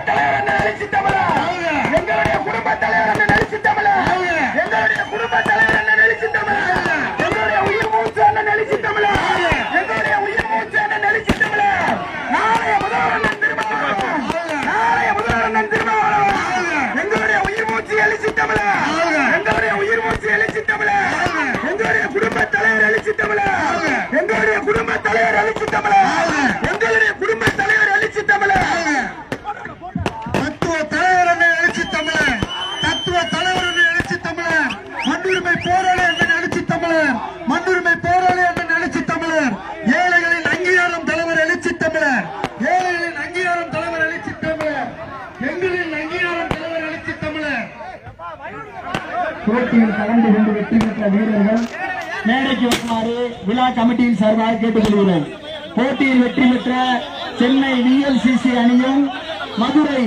தலைவர் அண்ணன் தமிழர் எங்களுடைய குடும்ப தலைவர் அண்ணன் எழுச்சி தமிழர் எங்களுடைய குடும்ப தலைவர் அண்ணன் எழுச்சி தமிழர் எங்களுடைய உயிர் மூச்சு அண்ணன் எழுச்சி தமிழர் எங்களுடைய உயிர் மூச்சு அண்ணன் எழுச்சி தமிழர் நாளைய முதல்வர் அண்ணன் திருமாவளவன் நாளைய முதல்வர் அண்ணன் திருமாவளவன் எங்களுடைய உயிர் மூச்சு எழுச்சி தமிழர் எங்களுடைய உயிர் மூச்சு எழுச்சி தமிழர் எங்களுடைய குடும்ப தலைவர் எழுச்சி தமிழர் எங்களுடைய குடும்ப தலைவர் எழுச்சி தமிழர் எங்களுடைய குடும்ப தலைவர் எழுச்சி தமிழர் தத்துவ தலைவர் என்று எழுச்சி தமிழர் தத்துவ தலைவர் என்று எழுச்சி தமிழர் மண்ணுரிமை போராளி என்று எழுச்சி தமிழர் மண்ணுரிமை போராளி என்று எழுச்சி தமிழர் ஏழைகளின் அங்கீகாரம் தலைவர் எழுச்சி தமிழர் ஏழைகளின் அங்கீகாரம் தலைவர் எழுச்சி தமிழர் எங்களின் அங்கீகாரம் தலைவர் எழுச்சி தமிழர் போட்டியில் கலந்து கொண்டு வெற்றி பெற்ற வீரர்கள். மேடைக்கு வருமாறு விழா கமிட்டியின் சார்பாக கேட்டுக்கொள்கிறேன் போட்டியில் வெற்றி பெற்ற சென்னை விஎல்சிசி அணியும் மதுரை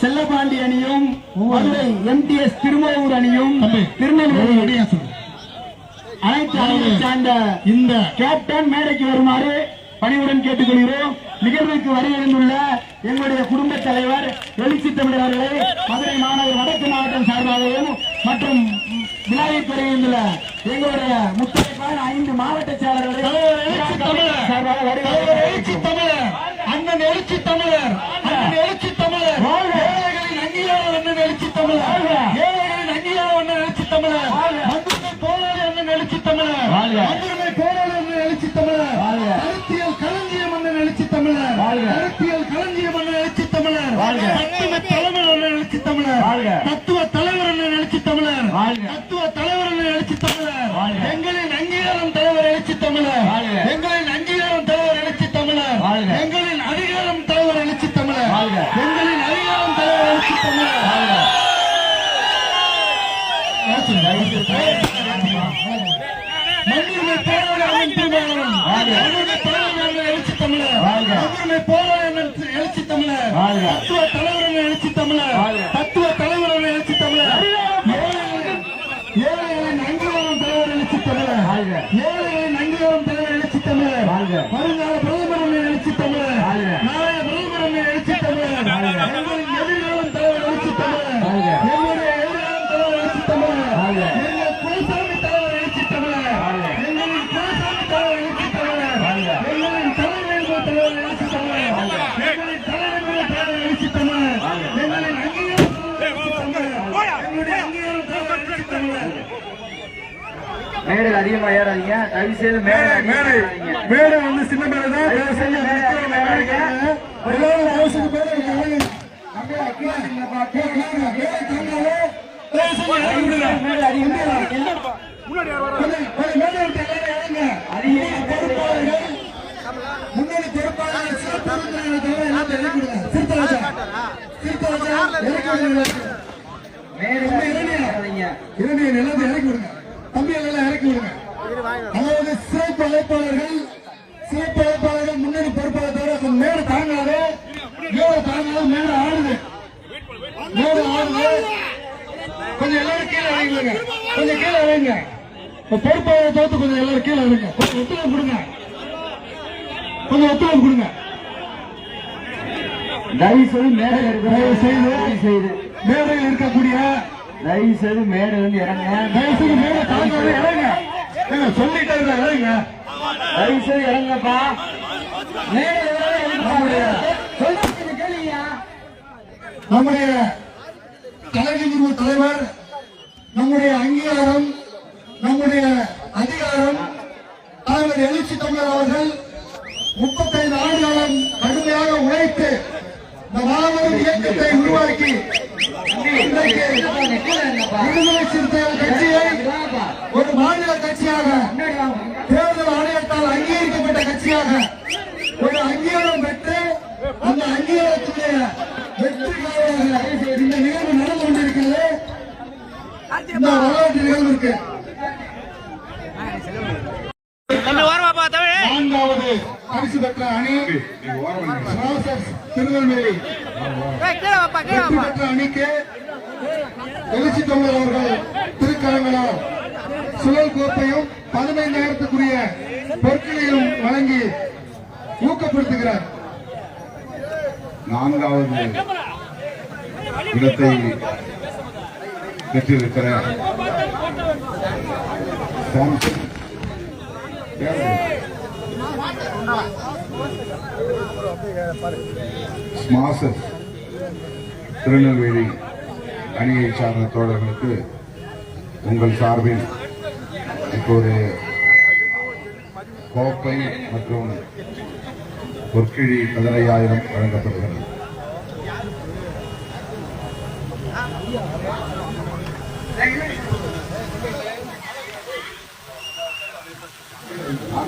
செல்லபாண்டி அணியும் மதுரை எம்டிஎஸ் திருமூர் அணியும் திருநெல்வேலி அனைத்து அணியை சார்ந்த இந்த கேப்டன் மேடைக்கு வருமாறு பணிவுடன் கேட்டுக்கொள்கிறோம். நிகழ்வுக்கு வருகின்றுள்ள எங்களுடைய குடும்ப தலைவர் எழுச்சி தமிழர் அவர்களை மதுரை மாநகர் வடக்கு மாவட்டம் சார்பாகவும் மற்றும் விழாவை பெறுகின்ற எங்களுடைய முத்தாய்ப்பான ஐந்து மாவட்ட தமிழர் அண்ணன் எழுச்சி தமிழர் அண்ணன் எழுச்சி தமிழர் ஏழைகளின் அங்கீகாரம் அண்ணன் எழுச்சி தமிழர் ஏழைகளின் அங்கீகாரம் அண்ணன் எழுச்சி தமிழர் மண்ணுரிமை போராளி அண்ணன் எழுச்சி தமிழர். மண்ணுரிமை போராளி அண்ணன் எழுச்சி தமிழர். கருத்தியல் களஞ்சியம் அண்ணன் எழுச்சி தமிழர். கருத்தியல் களஞ்சியம் அண்ணன் எழுச்சி தமிழர். தத்துவ தலைவர் அண்ணன் எழுச்சி தமிழர். தத்துவ எழுச்சி தமிழர் வாழ்க. தத்துவ தலைவர் அண்ணன் எழுச்சி தமிழர் வாழ்க. எங்களின் அங்கீகாரம் தலைவர் எழுச்சி தமிழர் வாழ்க. எங்களின் அங்கீகாரம் தலைவர் எழுச்சி தமிழர் வாழ்க. எங்களின் அதிகாரம் தலைவர் எழுச்சி தமிழர் வாழ்க. எங்களின் அதிகாரம் தலைவர் எழுச்சி தமிழர் மண்ணுரிமை போராளி அண்ணன் திருமாவளவன் மண்ணுரிமை போராளி அண்ணன் எழுச்சி தமிழர் வாழ்க. மண்ணுரிமை போராளி அண்ணன் எழுச்சி தமிழர் வாழ்க. தத்துவ தலைவர் அண்ணன் எழுச்சி தமிழர் வாழ்க. தத்துவ தலைவர் அண்ணன் எழுச்சி தமிழர் ஏழைகளின் ஏழைகளின் அங்கீகாரம் தலைவர் எழுச்சி தமிழர் வாழ்க. ஏழைகளின் அங்கீகாரம் தலைவர் எழுச்சி தமிழர் வாழ்க. வருங்கால பிரதமர் அண்ணன் எழுச்சி தமிழர் வாழ்க. நாளைய பிரதமர் அண்ணன் எழுச்சி தமிழர் எங்களின் எதிர்காலம் தலைவர் எழுச்சி தமிழர் வாழ்க. எங்களுடைய எதிர்காலம் தலைவர் எழுச்சி தமிழர் வாழ்க. எங்கள் குலசாமி தலைவர் எழுச்சி தமிழர் எங்களின் குலசாமி தலைவர் எழுச்சி தமிழர் எங்களின் தலைவர் தலைவர் எழுச்சி தமிழர் எங்களின் தலைவர் தலைவர் எழுச்சி தமிழர் எங்களின் அங்கீகாரம் தலைவர் எழுச்சி தமிழர் எங்களுடைய அங்கீகாரம் எழுச்சி தமிழர் மேடையில் அதிகமா ஏறாதீங்க தயவு செய்து மேடை. மேடை வந்து சின்ன மேடை தான். எல்லாரும் மேடை. மேடை. மேடை மேடை பொறுப்பாளர்கள் சிறப்பு தவிர எல்லாத்தையும் இறக்கி விடுங்க. தம்பி எல்லாம் இறக்கி விடுங்க. அதாவது சிறப்பு அழைப்பாளர்கள் சிறப்பு அழைப்பாளர்கள் முன்னணி பொறுப்பாளர் தவிர மேடை தாங்காது. மேடை தாங்காது மேடை ஆடுது. கொஞ்சம் எல்லாரும் கீழே இறங்குங்க கொஞ்சம் கீழே இறங்குங்க. பொறுப்பாளரை தவிர்த்து கொஞ்சம் எல்லாரும் கீழே இறங்க கொஞ்சம் ஒத்துழைப்பு கொடுங்க. கொஞ்சம் ஒத்துழைப்பு கொடுங்க. தயவு செய்து மேடையில் தயவு செய்து செய்து மேடையில் இருக்கக்கூடிய தயவு செய்து மேடையில இருந்து இறங்க. தயவு செய்து மேடை தாங்காது இறங்க. சொல்லிட்டே இருக்க இறங்க தயவு செய்து இறங்கப்பா நம்முடைய நம்முடைய கலைஞர் தலைவர் நம்முடைய அங்கீகாரம் நம்முடைய அதிகாரம் தலைவர் எழுச்சி தமிழர் அவர்கள் முப்பத்தைந்து ஆண்டுகாலம் கடுமையாக உழைத்து இந்த மாணவர்கள் இயக்கத்தை உருவாக்கி விடுதலை சிறுத்தைகள் கட்சியை ஒரு மாநில கட்சியாக தேர்தல் ஆணையத்தால் அங்கீகரிக்கப்பட்ட கட்சியாக ஒரு அங்கீகாரம் பெற்று அந்த அங்கீகாரத்துடைய வெற்றிக்காக இந்த நிகழ்வு நடந்து கொண்டிருக்கிறது. இந்த வரலாற்று நிகழ்வு இருக்கு நான்காவது பரிசு பெற்ற அணி ராசர்ஸ் திருநெல்வேலி பெற்ற அணிக்கு எழுச்சி தமிழர் அவர்கள் திருக்கரங்களால் சுழல் கோப்பையும் பதினைந்தாயிரத்துக்குரிய பொருட்களையும் வழங்கி ஊக்கப்படுத்துகிறார் நான்காவது இடத்தை பெற்றிருக்கிற சாம்சங் ஸ்மாசஸ் திருநெல்வேலி அணியை சார்ந்த தோழர்களுக்கு உங்கள் சார்பில் இப்போது கோப்பை மற்றும் பொற்கிழி பதினையாயிரம் வழங்கப்படுகிறது.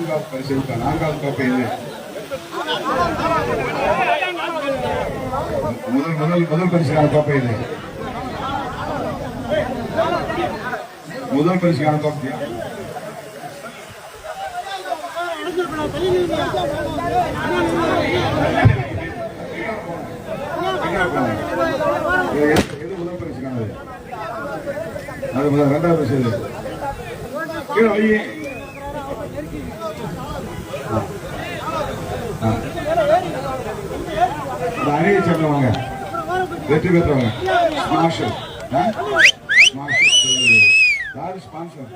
நான்காவது பரிசு நான்காவது கோப்பை முதல் முதல் முதல் பரிசுக்கான கோப்பை இது. முதல் பரிசுக்கான கோப்பை. இது அது முதல் ரெண்டாவது பரிசு கீழே இந்த அணியை சேர்ந்தவங்க. வெற்றி பெற்றவங்க. மார்ஷல். மார்ஷல் யாரு ஸ்பான்சர்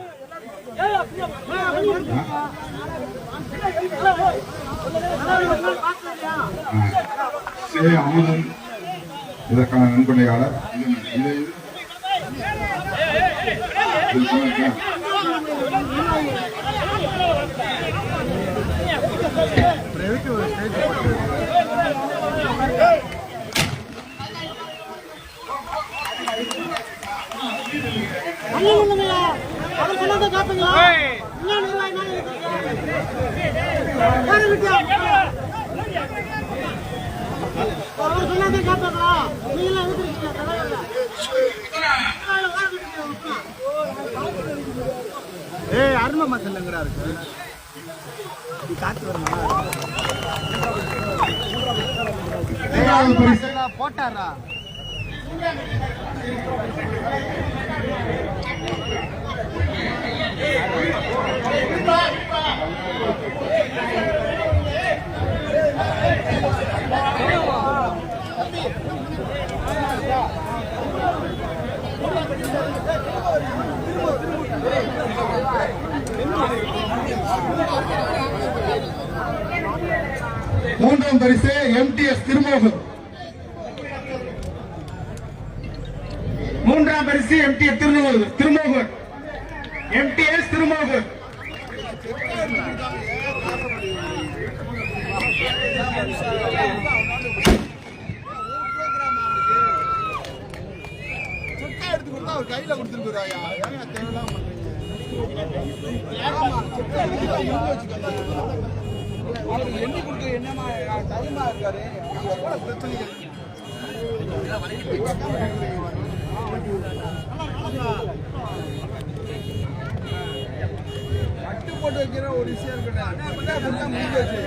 சே அமுதன். இதற்கான நண்பனையாளர் இது இது அவர் சொன்னதை காப்பீங்களா அவர் சொன்னதை காப்பாங்களா எடுத்துருக்கீங்க ஏய் அருமை மசல்லங்கடா இருக்கு காத்து வரணும்? இரண்டாவது பரிசு போட்டாரா? மூன்றாம் பரிசு எம்டிஎஸ் திருமோகன் மூன்றாம் பரிசு எம்டிஎஸ் திருமோகன் திருமோகன் எம்டிஎஸ் திருமோகன் எடுத்து அவர் கையில கொடுத்துருக்குறாயா? தேவையில்லாம அவர் எண்ணி கொடுக்க என்னமா டைமா இருக்காரு. எவ்வளவு பிரச்சனைகள் கட்டு போட்டு வைக்கிற ஒரு விஷயம் இருக்கட்டும் முடிஞ்சு வச்சு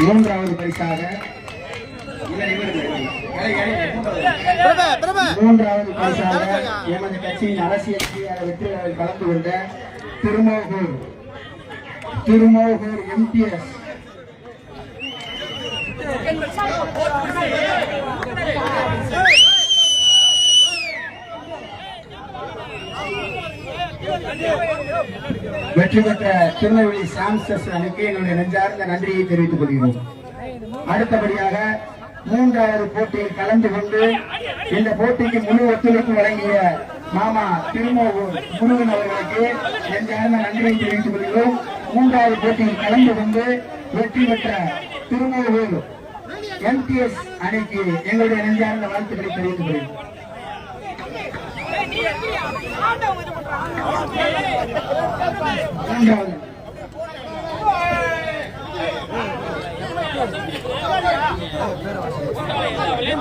மூன்றாவது பரிசாக மூன்றாவது பரிசாக எமது கட்சியின் அரசியல் ரீதியான வெற்றியாளர் கலந்து கொண்ட திருமோகூர் திருமோகூர் எம்பிஎஸ் வெற்றி பெற்ற திருநெல்வேலி சாம்சஸ் அணிக்கு என்னுடைய நெஞ்சார்ந்த நன்றியை தெரிவித்துக் கொள்கிறோம். அடுத்தபடியாக மூன்றாவது போட்டியில் கலந்து கொண்டு இந்த போட்டிக்கு முழு ஒத்துழைப்பு வழங்கிய மாமா திருமோகூர் முருகன் அவர்களுக்கு நெஞ்சார்ந்த நன்றியை தெரிவித்துக் கொள்கிறோம். மூன்றாவது போட்டியில் கலந்து கொண்டு வெற்றி பெற்ற திருமோகூர் எம்டிஎஸ் அணிக்கு எங்களுடைய நெஞ்சார்ந்த வாழ்த்துக்களை தெரிவித்துக் கொள்கிறோம்.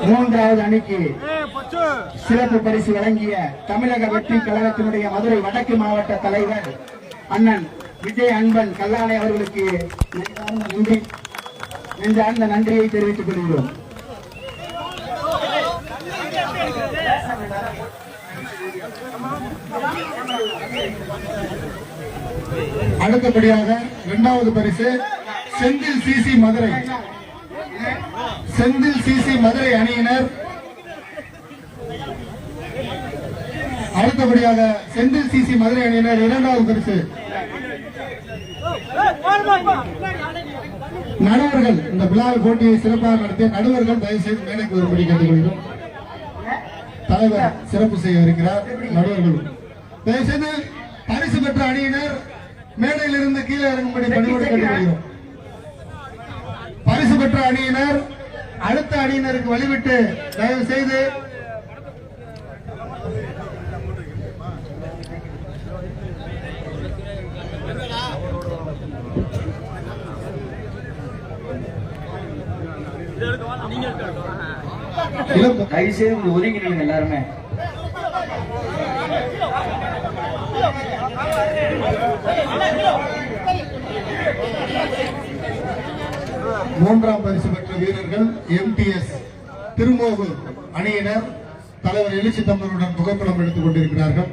மூன்றாவது அணிக்கு சிறப்பு பரிசு வழங்கிய தமிழக வெற்றி கழகத்தினுடைய மதுரை வடக்கு மாவட்ட தலைவர் அண்ணன் விஜய் அன்பன் கல்லானை அவர்களுக்கு நன்றி. நெஞ்சார்ந்த நன்றியை தெரிவித்துக் கொள்கிறோம். அடுத்தபடியாக இரண்டாவது பரிசு செந்தில் சிசி மதுரை. செந்தில் சிசி மதுரை அணியினர். அடுத்தபடியாக செந்தில் சிசி மதுரை அணியினர் இரண்டாவது பரிசு. நடுவர்கள் இந்த பிலால் போட்டியை சிறப்பாக நடத்திய நடுவர்கள் தயவு செய்து மேடைக்கு வரும்படி கேட்டுக்கொள்கிறோம். தலைவர் சிறப்பு செய்ய இருக்கிறார் நடுவர்கள் தயவு செய்து பரிசு பெற்ற அணியினர் மேடையில் இருந்து கீழே இறங்கும்படி பணியோடு கேட்டுக்கொள்கிறோம். பரிசு பெற்ற அணியினர் அடுத்த அணியினருக்கு வழிவிட்டு தயவு செய்து தயவு செய்து கொஞ்சம் ஒதுங்கி நில்லுங்க எல்லாருமே. மூன்றாம் பரிசு பெற்ற வீரர்கள் எம்டிஎஸ் திருமோகு அணியினர். தலைவர் எழுச்சி தமிழருடன் புகைப்படம் எடுத்துக் கொண்டிருக்கிறார்கள்.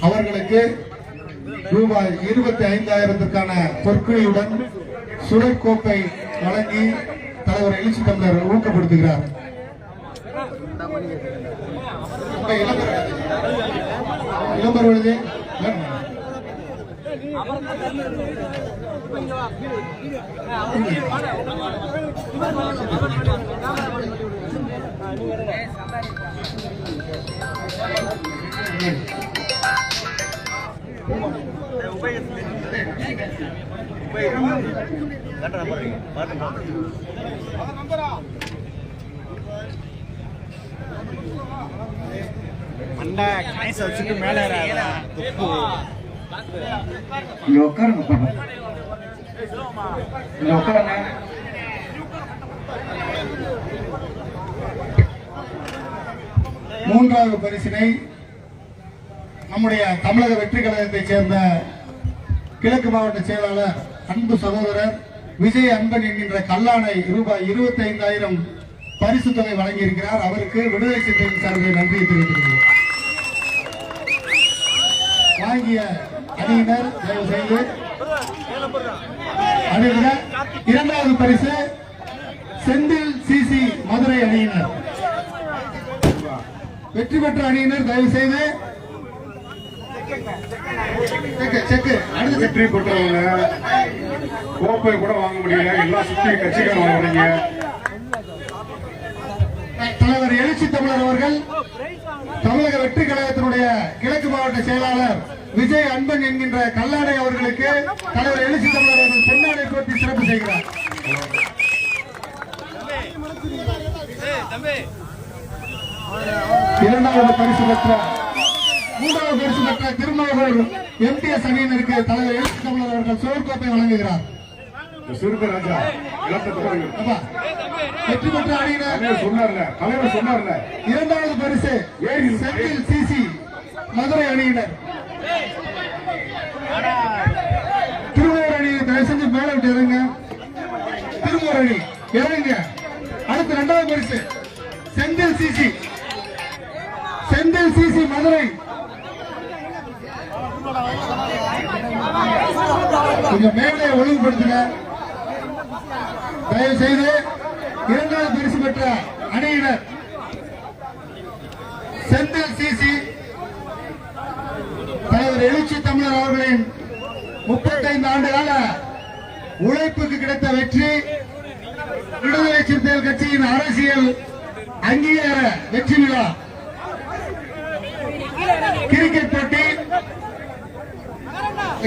அவர்களுக்கு ரூபாய் இருபத்தி ஐந்தாயிரத்திற்கான பொற்குழியுடன் சுழற்கோப்பை வழங்கி தலைவர் எழுச்சி தமிழர் ஊக்கப்படுத்துகிறார். இளம்பர் நம்பரா அந்த வச்சுட்டு மேல இங்க உட்காருங்க பாப்பா. இங்க உட்காருங்க. மூன்றாவது பரிசினை நம்முடைய தமிழக வெற்றி கழகத்தைச் சேர்ந்த கிழக்கு மாவட்ட செயலாளர் அன்பு சகோதரர் விஜய் அன்பன் என்கின்ற கல்லானை ரூபாய் இருபத்தி ஐந்தாயிரம் பரிசு தொகை வழங்கியிருக்கிறார். அவருக்கு விடுதலை சிறுத்தைகள் சார்பில் நன்றியை தெரிவித்துள்ளோம் வாங்கிய அணியினர் தயவு செய்து அணிவிட இரண்டாவது பரிசு செந்தில் சிசி மதுரை அணியினர். வெற்றி பெற்ற அணியினர் தயவு செய்து. வெற்றி பெற்றவங்க. கோப்பை கூட வாங்க முடியல. எல்லா சுத்தி கட்சிக்காரங்க வரீங்க தலைவர் எழுச்சி தமிழர் அவர்கள் தமிழக வெற்றி கழகத்தினுடைய கிழக்கு மாவட்ட செயலாளர் விஜய் அன்பன் என்கின்ற கல்லாடை அவர்களுக்கு தலைவர் எழுச்சி தமிழர் அவர்கள் பொன்னாடை போட்டி சிறப்பு செய்கிறார். இரண்டாவது பரிசு பெற்ற மூன்றாவது பரிசு பெற்ற திருமாவூர் எம்டிஎஸ் அணியினருக்கு தலைவர் எழுச்சி தமிழர் அவர்கள் சோர்கோப்பை வழங்குகிறார். சிறுத்தை ராஜா இலக்க தொடருங்க அப்பா, வெற்றி பெற்ற அணியினர். சொன்னார்ல தலைவர் சொன்னார்ல. இரண்டாவது பரிசு செந்தில் சிசி மதுரை அணியினர். திருமூர் அணி தயவு செஞ்சு மேல விட்டு இறங்க திருமூர் அணி அடுத்து இரண்டாவது பரிசு. செந்தில் சிசி. செந்தில் சிசி மதுரை. கொஞ்சம் மேலே ஒழுங்குபடுத்துங்க. தயவு செய்து இரண்டாவது பரிசு பெற்ற அணியினர் செந்தில் சிசி தலைவர் அம்பேத்கர் அவர்களின் முப்பத்தைந்து ஆண்டு கால உழைப்புக்கு கிடைத்த வெற்றி விடுதலை சிறுத்தைகள் கட்சியின் அரசியல் அங்கீகார வெற்றி விழா கிரிக்கெட் போட்டி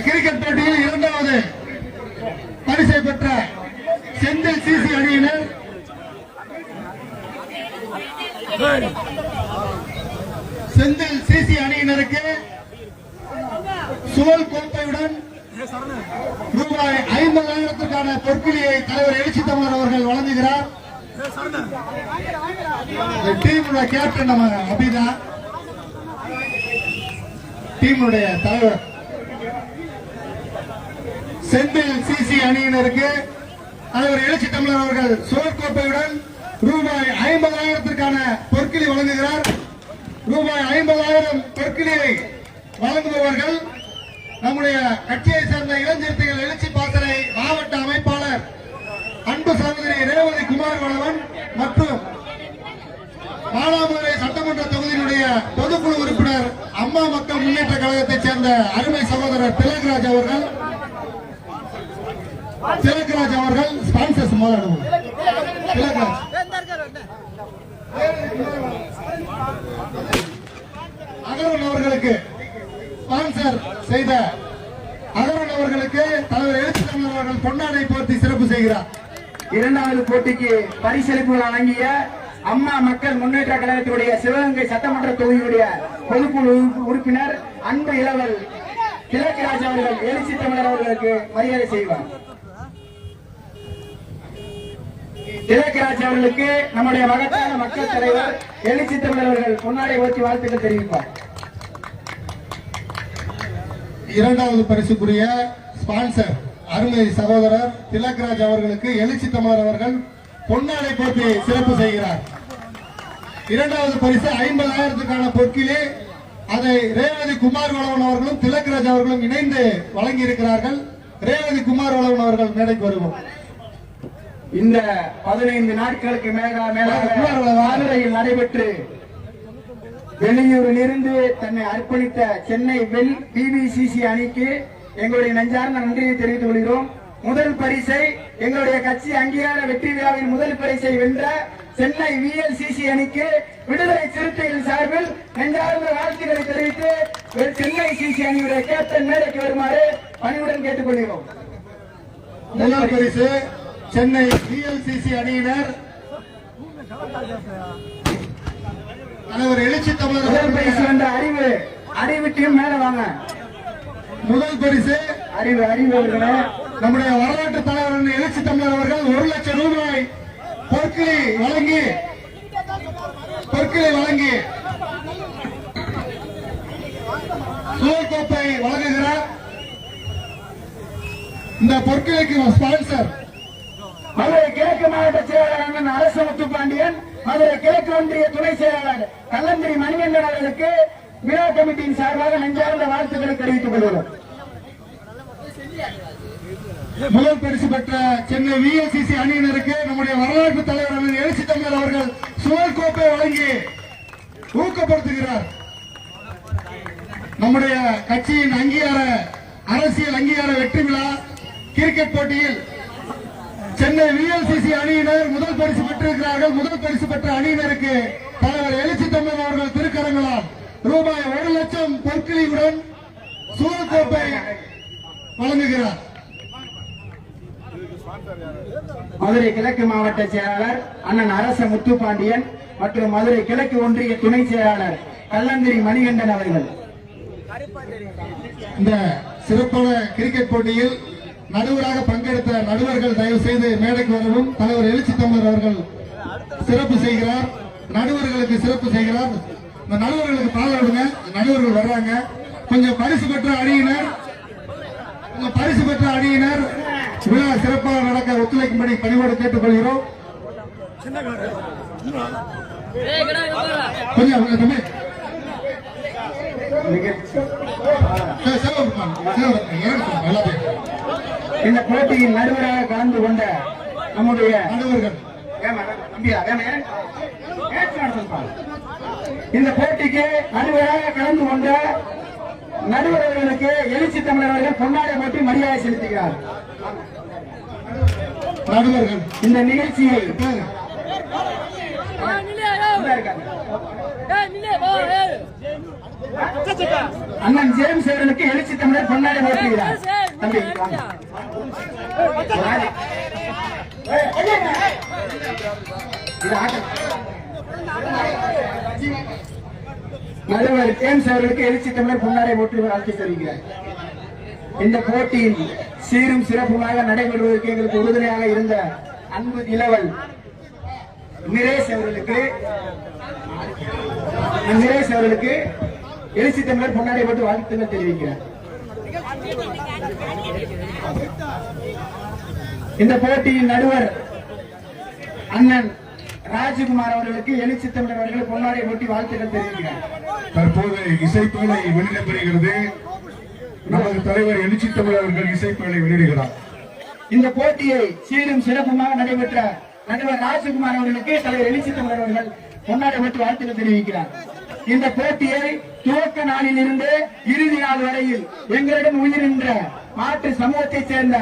கிரிக்கெட் போட்டியில் இரண்டாவது பரிசை பெற்ற செந்தில் சிசி அணியினர். செந்தில் சிசி அணியினருக்கு சுழல் கோப்பையுடன் ரூபாய் ஐம்பதாயிரத்துக்கான பொற்குழியை தலைவர் எழுச்சி தமிழர் அவர்கள் வழங்குகிறார். டீமுடைய கேப்டன் நம்ம அபிதா. டீமுடைய தலைவர். செந்தில் சிசி அணியினருக்கு தலைவர் எழுச்சி தமிழர் அவர்கள் சுழல் கோப்பையுடன் ரூபாய் ஐம்பதாயிரத்திற்கான பொற்கிளி வழங்குகிறார். ரூபாய் ஐம்பதாயிரம் பொற்கிளியை வழங்குபவர்கள் நம்முடைய கட்சியை சேர்ந்த இளஞ்சிறுத்தைகள் எழுச்சி பாசறை மாவட்ட அமைப்பாளர் அன்பு சகோதரி ரேவதி குமார் வளவன் மற்றும் மானாமதுரை சட்டமன்ற தொகுதியினுடைய பொதுக்குழு உறுப்பினர் அம்மா மக்கள் முன்னேற்ற கழகத்தைச் சேர்ந்த அருமை சகோதரர் திலகராஜ் அவர்கள் திலகராஜ் அவர்கள் ஸ்பான்சர்ஸ் முதலிடம். திலகராஜ். அகரன் அவர்களுக்கு ஸ்பான்சர் செய்த அகரன் அவர்களுக்கு தலைவர் எழுச்சித்தமிழர் அவர்கள் பொன்னாடை போர்த்தி சிறப்பு செய்கிறார். இரண்டாவது போட்டிக்கு பரிசளிப்புகள் வழங்கிய அம்மா மக்கள் முன்னேற்ற கழகத்தினுடைய சிவகங்கை சட்டமன்ற தொகுதியுடைய பொதுக்குழு உறுப்பினர் அன்பு இளவல் கிழக்கிராஜ் அவர்கள் எழுச்சி தமிழர் அவர்களுக்கு மரியாதை செய்வார். கிழக்கிராஜ் அவர்களுக்கு நம்முடைய மகத்தான மக்கள் தலைவர் எழுச்சி தமிழர் அவர்கள் பொன்னாடை ஓட்டி வாழ்த்துக்கள் தெரிவிப்பார். இரண்டாவது பரிசுக்குரிய ஸ்பான்சர் அருமை சகோதரர் திலக்ராஜ் அவர்களுக்கு எழுச்சி தமிழர் அவர்கள் பொன்னாடை போட்டி சிறப்பு செய்கிறார். இரண்டாவது பரிசு ஐம்பதாயிரத்துக்கான பொற்கிலே அதை ரேவதி குமார் வளவன் அவர்களும் திலக்ராஜ் அவர்களும் இணைந்து வழங்கி இருக்கிறார்கள் ரேவதி குமார் வளவன் அவர்கள் மேடைக்கு வருவோம். இந்த பதினைந்து நாட்களுக்கு மேல மேலாக மதுரையில் நடைபெற்று வெளியூரில் இருந்து தன்னை அர்ப்பணித்த சென்னை வெல் பிபிசிசி அணிக்கு எங்களுடைய நெஞ்சார்ந்த நன்றியை தெரிவித்துக் கொள்கிறோம். முதல் பரிசை எங்களுடைய கட்சி அங்கீகார வெற்றி விழாவின் முதல் பரிசை வென்ற சென்னை விஎல்சிசி அணிக்கு விடுதலை சிறுத்தைகள் சார்பில் நெஞ்சார்ந்த வாழ்த்துக்களை தெரிவித்து சென்னை சிசி அணியுடைய கேப்டன் மேடைக்கு வருமாறு பணிவுடன் கேட்டுக்கொள்கிறோம். முதல் பரிசு சென்னை விஎல்சிசி அணியினர் தலைவர் எழுச்சி தமிழர் முதல் பரிசு வென்ற அறிவு அறிவு டீம் மேல வாங்க. முதல் பரிசு. அறிவு அறிவு அவர்களே. நம்முடைய வரலாற்று தலைவர் எழுச்சி தமிழர் அவர்கள் ஒரு லட்சம் ரூபாய் பொற்கிளி வழங்கி பொற்கிளி வழங்கி சுழற்கோப்பை வழங்குகிறார். இந்த பொற்கிளைக்கு ஸ்பான்சர் மதுரை கிழக்கு மாவட்ட செயலாளர் அரசு முத்துப்பாண்டியன் மதுரை கிழக்கு ஒன்றிய துணை செயலாளர் கல்லந்திரி மணிகண்டன் அவர்களுக்கு விழா கமிட்டியின் சார்பாக நெஞ்சார்ந்த வாழ்த்துக்களை தெரிவித்துக் கொள்கிறோம். முதல் பரிசு பெற்ற சென்னை விஎல்சிசி அணியினருக்கு நம்முடைய வரலாற்று தலைவர் எழுச்சி தமிழ் அவர்கள் சுழல் கோப்பை வழங்கி ஊக்கப்படுத்துகிறார். நம்முடைய கட்சியின் அங்கீகார அரசியல் அங்கீகார வெற்றி விழா கிரிக்கெட் போட்டியில் சென்னை விஎல்சிசி அணியினர் முதல் பரிசு பெற்றிருக்கிறார்கள். முதல் பரிசு பெற்ற அணியினருக்கு தலைவர் எழுச்சி தமிழர் அவர்கள் திருக்கரங்களால் ரூபாய் ஒரு லட்சம் பொற்கிளியுடன் சூழல் கோப்பை வழங்குகிறார். மதுரை கிழக்கு மாவட்ட செயலாளர் அண்ணன் அரச முத்துப்பாண்டியன் மற்றும் மதுரை கிழக்கு ஒன்றிய துணை செயலாளர் கல்லந்திரி மணிகண்டன் அவர்கள். இந்த சிறப்பான கிரிக்கெட் போட்டியில் நடுவராக பங்கெடுத்த நடுவர்கள் தயவு செய்து மேடைக்கு வரவும். தலைவர் எழுச்சி தமிழர் அவர்கள் சிறப்பு செய்கிறார். நடுவர்களுக்கு சிறப்பு செய்கிறார். இந்த நடுவர்களுக்கு பாராடுங்க நடுவர்கள் வர்றாங்க. கொஞ்சம் பரிசு பெற்ற அணியினர். கொஞ்சம் பரிசு பெற்ற அணியினர். விழா சிறப்பாக நடக்க ஒத்துழைக்கும்படி பணிவோடு கேட்டுக்கொள்கிறோம். கொஞ்சம் கொஞ்சம் தம்பி. எல்லாத்தையும். இந்த போட்டியில் நடுவராக கலந்து கொண்ட நம்முடைய நடுவர்கள்? இந்த போட்டிக்கு நடுவராக கலந்து கொண்ட நடுவர் அவர்களுக்கு எழுச்சி தமிழர் அவர்கள் பொன்னாடை போட்டி மரியாதை செலுத்துகிறார். நடுவர்கள். இந்த நிகழ்ச்சியை இருக்காங்க. அண்ணன் ஜேம்ஸ் அவர்களுக்கு எழுச்சி தமிழர் பொன்னாடை போட்டுகிறார் தம்பி. நடுவர் ஜேம்ஸ் அவர்களுக்கு எழுச்சி தமிழர் பொன்னாடை போட்டு வாழ்க்கை தெரிவிக்கிறார். இந்த போட்டியின் சீரும் சிறப்புமாக நடைபெறுவதற்கு எங்களுக்கு உறுதுணையாக இருந்த அன்பு இளவல் நிரேஷ் அவர்களுக்கு நிரேஷ் அவர்களுக்கு எழுச்சி தமிழர் பொன்னாடை போட்டு வாழ்த்துக்கள் தெரிவிக்கிறார். இந்த போட்டியின் நடுவர் அண்ணன் ராஜகுமார் அவர்களுக்கு எழுச்சி தமிழர் அவர்கள் பொன்னாடை ஒட்டி வாழ்த்துக்கள் தெரிவிக்கிறார். தற்போது இசைப்பேழை வெளியிடப்படுகிறது. நமது தலைவர் எழுச்சி தமிழ் அவர்கள் இசைப்பேழை வெளியிடுகிறார். இந்த போட்டியை சீரும் சிறப்புமாக நடைபெற்ற நடுவர் ராஜகுமார் அவர்களுக்கு தலைவர் எழுச்சி தமிழர் அவர்கள் பொன்னாடை ஒட்டி வாழ்த்துக்கள் தெரிவிக்கிறார். இந்த போட்டியை துவக்க நாளில் இருந்து இறுதி நாள் வரையில் எங்களிடம் உயிரின்ற மாற்று சமூகத்தைச் சேர்ந்த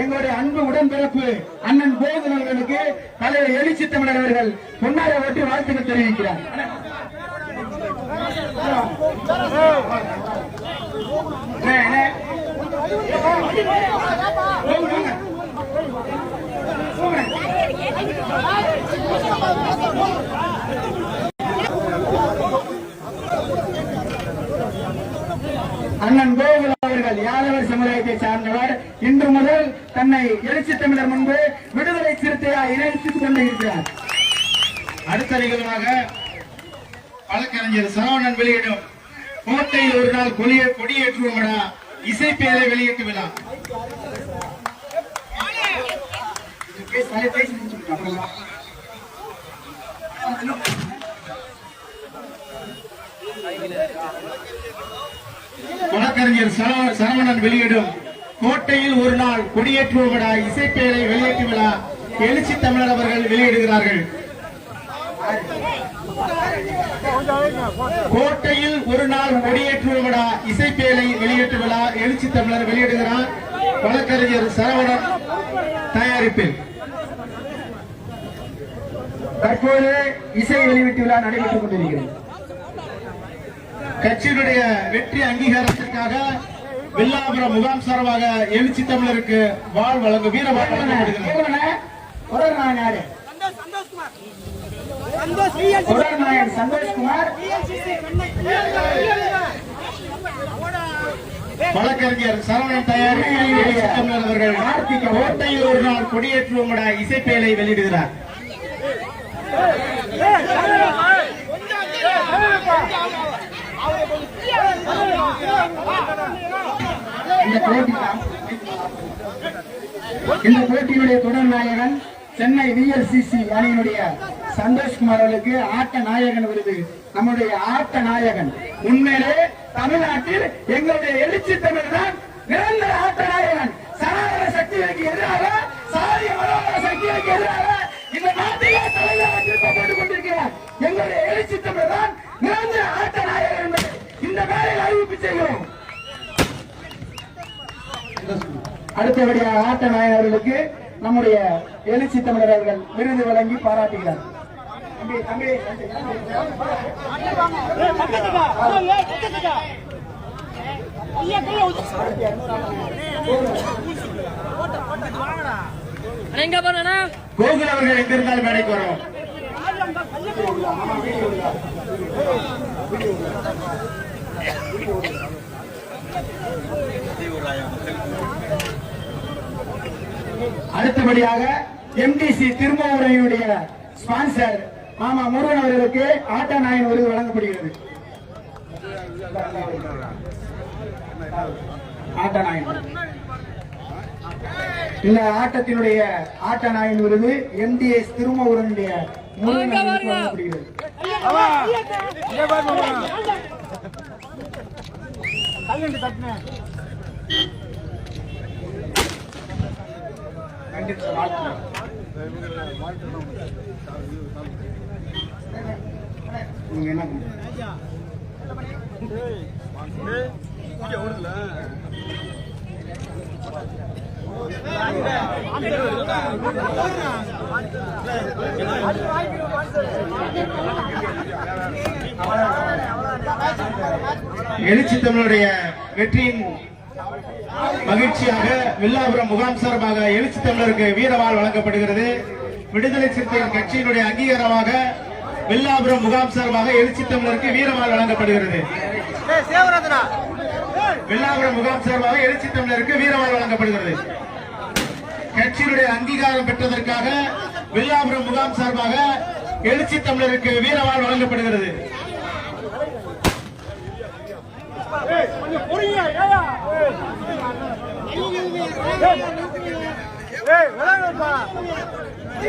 எங்களுடைய அன்பு உடன்பிறப்பு அண்ணன் கோகுல் அவர்களுக்கு தலைவர் எழுச்சி தமிழர் அவர்கள் பொன்னாரை ஒட்டி வாழ்த்துக்கள் தெரிவிக்கிறார். போங்க, அண்ணன் கோகுல் அவர்கள் யாதவர் சமுதாயத்தை சார்ந்தவர். இன்று முதல் தன்னை எழுச்சி தமிழர் முன்பு விடுதலை சிறுத்தையா இணைத்துக் கொண்டு இருக்கிறார் அடுத்த நிகழ்வாக வழக்கறிஞர் சரவணன் வெளியிடும் கோட்டையில் ஒரு நாள் கொடியே கொடியேற்றுவோம் விழா இசைப்பேரை வெளியீட்டு விழா. பேசி- பேசி வழக்கறிஞர் சரவணன் வெளியிடும் கோட்டையில் ஒரு நாள் கொடியேற்றுவோம் விழா இசைப்பேரை வெளியேற்று விழா எழுச்சி தமிழர் அவர்கள் வெளியிடுகிறார்கள். கோட்டையில் ஒரு நாள் கொடியேற்றுவோம் விழா இசைப்பேரை வெளியேற்று விழா எழுச்சி தமிழர் வெளியிடுகிறார் வழக்கறிஞர் சரவணன் தயாரிப்பில். தற்போது இசை வெளியீட்டு விழா நடைபெற்றுக் கொண்டிருக்கிறது. கட்சியினுடைய வெற்றி அங்கீகாரத்திற்காக வில்லாபுரம் முகாம் சார்பாக எழுச்சி தமிழருக்கு வாழ் வழங்கும் வீர வாழ் வழங்கப்படுகிறது கேளுங்கண்ணே. தொடர்நாயகன் யாரு? தொடர்நாயகன் சந்தோஷ்குமார் வழக்கறிஞர் சரவணன் தயாரிப்பில் அவர்கள் கார்த்திக் கோட்டையில் ஒரு நாள் கொடியேற்றுவோம் இசைப்பேலை வெளியிடுகிறார் இந்த போட்டி இந்த போட்டியினுடைய தொடர் நாயகன் சென்னை விஎல்சிசி அணியினுடைய சந்தோஷ்குமார் அவர்களுக்கு ஆட்ட நாயகன் விருது. நம்முடைய ஆட்ட நாயகன். உண்மையிலே தமிழ்நாட்டில் எங்களுடைய எழுச்சி தமிழ் தான் நிரந்தர ஆட்ட நாயகன். சனாதன சக்திகளுக்கு எதிராக சாதிய மனோதர சக்திகளுக்கு எதிராக இந்த நாட்டிலே தலைவராக திருப்பப்பட்டுக் கொண்டிருக்கிறார். எங்களுடைய எழுச்சி தமிழ் தான் நிரந்தர ஆட்ட நாயகன் இந்த வேலையில் அறிவிப்பு செய்கிறோம் அடுத்தபடியாக ஆட்ட நாயகர்களுக்கு நம்முடைய எழுச்சி தமிழர் அவர்கள் விருது வழங்கி பாராட்டுகிறார். கோகுல் அவர்கள் எங்கிருந்தால் மேடைக்கு வரும் அடுத்தபடியாக எம்டிசி திருமாவுரையுடைய ஸ்பான்சர் மாமா முருகன் அவர்களுக்கு ஆட்டா நாயன் விருது வழங்கப்படுகிறது ஆட்டா நாயன் இந்த ஆட்டத்தினுடைய ஆட்ட நாயன் விருது எம்டிஎஸ் திருமாவூரனுடைய முருகன் அவர்களுக்கு வழங்கப்படுகிறது கண்டிப்பா வாழ்த்துக்கள். நீங்க என்ன பண்றீங்க? எழுச்சி தமிழுடைய வெற்றியின் மகிழ்ச்சியாக வில்லாபுரம் முகாம் சார்பாக எழுச்சி தமிழருக்கு வீரவால் வழங்கப்படுகிறது. விடுதலை சிறுத்தைகள் கட்சியினுடைய அங்கீகாரமாக வில்லாபுரம் முகாம் சார்பாக எழுச்சி தமிழருக்கு வீரவால் வழங்கப்படுகிறது. வில்லாபுரம் முகாம் சார்பாக எழுச்சி தமிழருக்கு வீரவாள் வழங்கப்படுகிறது. கட்சியினுடைய அங்கீகாரம் பெற்றதற்காக வில்லாபுரம் முகாம் சார்பாக எழுச்சி தமிழருக்கு வீரவால் வழங்கப்படுகிறது ஏய்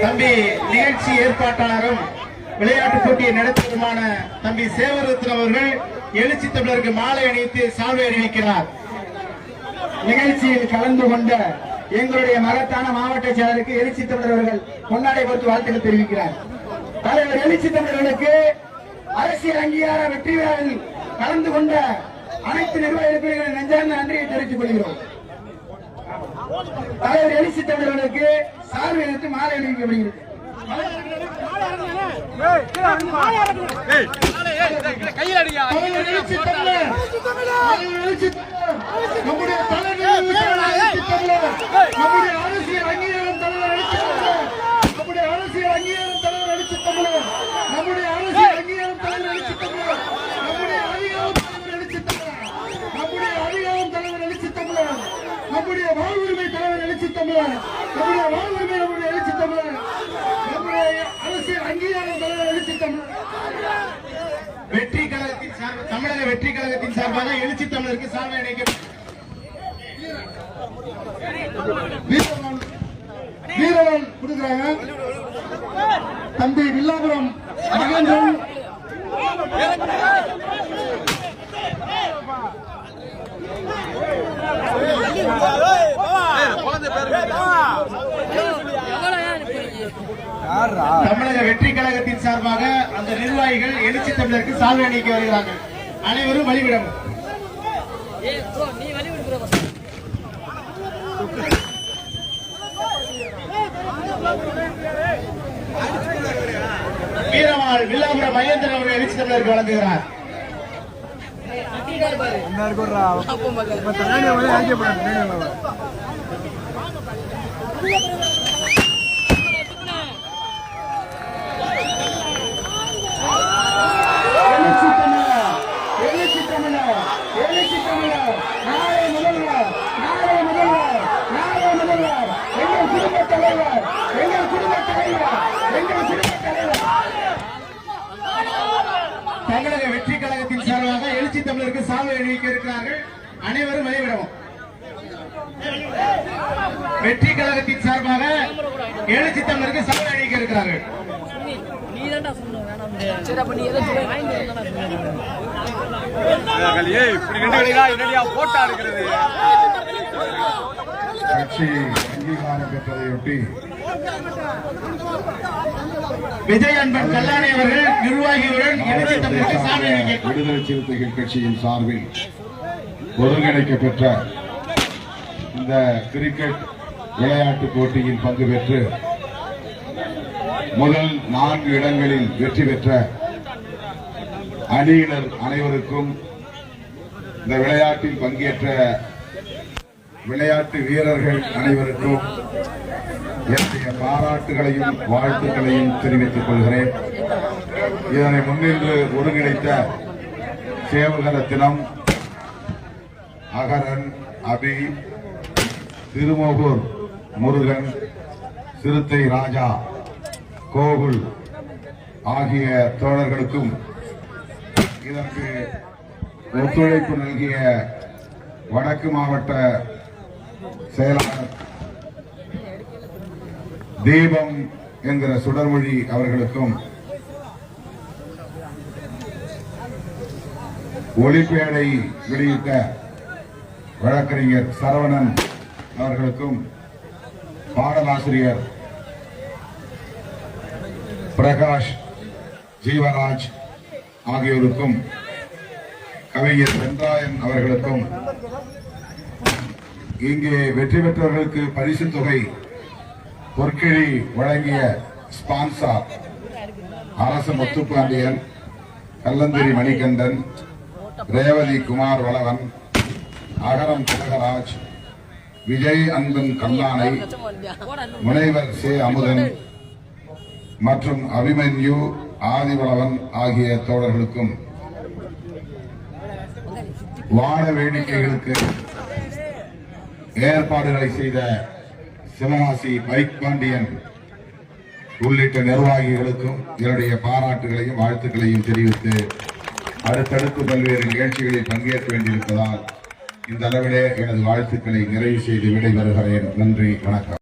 தம்பி நிகழ்ச்சி ஏற்பாட்டாளரும் விளையாட்டு போட்டியை நடத்துவதுமான தம்பி சேவரத்ன அவர்கள் எழுச்சி தமிழருக்கு மாலை அணிவித்து சால்வை அறிவிக்கிறார் நிகழ்ச்சியில் கலந்து கொண்ட எங்களுடைய மகத்தான மாவட்ட செயலருக்கு எழுச்சி தமிழர் அவர்கள் கொண்டாடை கொடுத்து வாழ்த்துக்கள் தெரிவிக்கிறார். தலைவர் எழுச்சி தமிழர்களுக்கு அரசியல் அங்கீகார வெற்றி விழாவில் கலந்து கொண்ட அனைத்து நிர்வாக எங்கள் நெஞ்சார்ந்த நன்றியை தெரிவித்துக் கொள்கிறோம். தலைவர் எழுச்சி தமிழர்களுக்கு சார்பு எடுத்து மாலை அணிவிக்கப்படுகிறது. தலைவர் எழுச்சி தமிழர் எழுச்சி நம்முடைய நம்முடைய அரசியல் அங்கீகாரம் தலைவர் அடிச்சு தமிழர் நம்முடைய அரசியல் அங்கீகாரம் தலைவர் அடிச்சு தமிழர் நம்முடைய அரசியல் அங்கீகாரம் தலைவர் எழுச்சி தமிழர் நம்முடைய அதிகாரம் தலைவர் எழுச்சி தமிழர் நம்முடைய அதிகாரம் தலைவர் எழுச்சி தமிழர் நம்முடைய வாழ்வுரிமை தலைவர் எழுச்சி தமிழர். நம்முடைய வாழ்வுரிமை நம்முடைய எழுச்சி தமிழர். நம்முடைய அரசியல் அங்கீகாரம் தலைவர் எழுச்சி தமிழர். வெற்றி கழகத்தின் சார்பு தமிழக வெற்றி கழகத்தின் சார்பாக எழுச்சி தமிழருக்கு சார்பை அணிவிக்க வீரவன் கொடுக்குறாங்க. வில்லாபுரம் மகேந்திரன். தமிழக வெற்றி கழகத்தின் சார்பாக அந்த நிர்வாகிகள் எழுச்சி தமிழருக்கு சால்வை அணிவிக்க வருகிறார்கள். அனைவரும் வழிவிடவும். வீரவாள் வில்லாபுரம் மகேந்திரன் அவர்கள் எழுச்சி தமிழருக்கு வழங்குகிறார். எழுச்சி தமிழர் எழுச்சி தமிழர் எழுச்சி தமிழர் நாளை முதல்வர் நாளை முதல்வர் நாளை முதல்வர் எங்கள் குடும்ப தலைவர் எங்கள் குடும்ப தலைவர் எங்கள் குடும்ப தலைவர் தமிழக வெற்றி கழகத்தின் சார்பாக எழுச்சி அணிவிக்க இருக்கிறார்கள். அனைவரும் வழிவிடவும் வெற்றி கழகத்தின் சார்பாக எழுச்சி தமிழருக்கு சால்வை அணிவிக்க இருக்கிறார்கள். கட்சி அங்கீகாரம் பெற்றதையொட்டி விஜய் அன்பன் கல்லாணி அவர்கள் அணிவிக்க விடுதலை சிறுத்தைகள் கட்சியின் சார்பில் ஒருங்கிணைக்கப்பெற்ற இந்த கிரிக்கெட் விளையாட்டுப் போட்டியில் பங்கு பெற்று முதல் நான்கு இடங்களில் வெற்றி பெற்ற அணியினர் அனைவருக்கும் இந்த விளையாட்டில் பங்கேற்ற விளையாட்டு வீரர்கள் அனைவருக்கும் என்னுடைய பாராட்டுகளையும் வாழ்த்துக்களையும் தெரிவித்துக் கொள்கிறேன். இதனை முன்னின்று ஒருங்கிணைத்த சேவகரத்தினம் அகரன் அபி திருமோகூர் முருகன் சிறுத்தை ராஜா கோகுல் ஆகிய தோழர்களுக்கும் இதற்கு ஒத்துழைப்பு நல்கிய வடக்கு மாவட்ட செயலாளர். தீபம் என்கிற சுடர்மொழி அவர்களுக்கும் ஒளிப்பேடை வெளியிட்ட வழக்கறிஞர் சரவணன் அவர்களுக்கும் பாடலாசிரியர் பிரகாஷ் ஜீவராஜ் ஆகியோருக்கும் கவிஞர் வென்றாயன் அவர்களுக்கும் இங்கே வெற்றி பெற்றவர்களுக்கு பரிசு தொகை பொற்கிழி வழங்கிய ஸ்பான்சர் அரசு முத்துப்பாண்டியன் கல்லந்திரி மணிகண்டன் ரேவதி குமார் வளவன் அகரம் திலகராஜ் விஜய் அன்பன் கல்லானை முனைவர் சே அமுதன் மற்றும் அபிமன்யு ஆதிவளவன் ஆகிய தோழர்களுக்கும் வான வேடிக்கைகளுக்கு ஏற்பாடுகளை செய்த சிவகாசி பைக் பாண்டியன் உள்ளிட்ட நிர்வாகிகளுக்கும் என்னுடைய பாராட்டுகளையும் வாழ்த்துக்களையும் தெரிவித்து அடுத்தடுத்து பல்வேறு நிகழ்ச்சிகளில் பங்கேற்க வேண்டியிருப்பதால் இந்த அளவிலே எனது வாழ்த்துக்களை நிறைவு செய்து விடைபெறுகிறேன். நன்றி வணக்கம்.